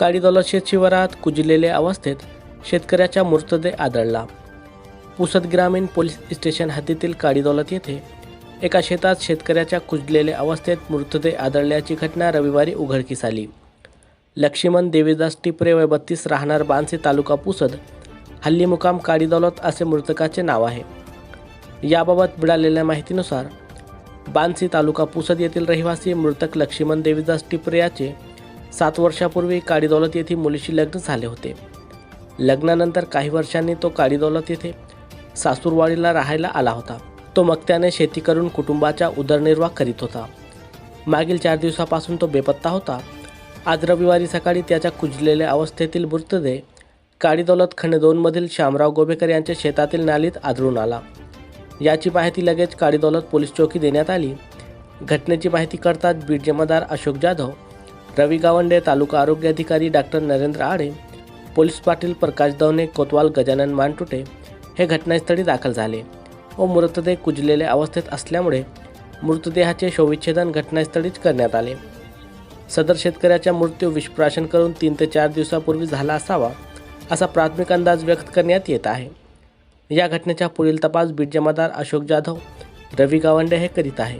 काडीदौलत दौलतशेत शिवारात कुजलेल्या अवस्थेत शेतकऱ्याचा मृतदेह आदळला. पुसद ग्रामीण पोलीस स्टेशन हद्दीतील काडीदौलत येथे एका शेतात शेतकऱ्याच्या कुजलेल्या अवस्थेत मृतदेह आदळल्याची घटना रविवारी उघडकीस आली. लक्ष्मण देवीदास टिपरे वय बत्तीस राहणार बांसे तालुका पुसद हल्ली मुकाम काडीदौलत असे मृतकाचे नाव आहे. याबाबत मिळालेल्या माहितीनुसार बानसी तालुका पुसद येथील रहिवासी मृतक लक्ष्मण देवीदास टिपरे याचे सात वर्षापूर्वी काडीदौलत येथे मुलीशी लग्न झाले होते. लग्नानंतर काही वर्षांनी तो काडीदौलत येथे सासूरवाडीला राहायला आला होता. तो मग त्याने शेती करून कुटुंबाचा उदरनिर्वाह करीत होता. मागील चार दिवसापासून तो बेपत्ता होता. आज रविवारी सकाळी त्याच्या कुजलेल्या अवस्थेतील मृतदेह काडीदौलत खंड दोनमधील शामराव गोबेकर यांच्या शेतातील नालीत आढळून आला. याची माहिती लगेच काडीदौलत पोलीस चौकी देण्यात आली. घटनेची माहिती करताच बीड जमादार अशोक जाधव रवी गावंडे तालुका आरोग्य अधिकारी डॉक्टर नरेंद्र आडे पोलीस पाटील प्रकाश दवणे कोतवाल गजानन मानटुटे हे घटनास्थळी दाखल झाले व मृतदेह कुजलेल्या अवस्थेत असल्यामुळे मृतदेहाचे शवविच्छेदन घटनास्थळीच करण्यात आले. सदर शेतकऱ्याचा मृत्यू विषप्राशन करून तीन ते चार दिवसापूर्वी झाला असावा असा प्राथमिक अंदाज व्यक्त करण्यात येत आहे. या घटनेचा पुढील तपास बीड जमादार अशोक जाधव रवी गावंडे हे करीत आहे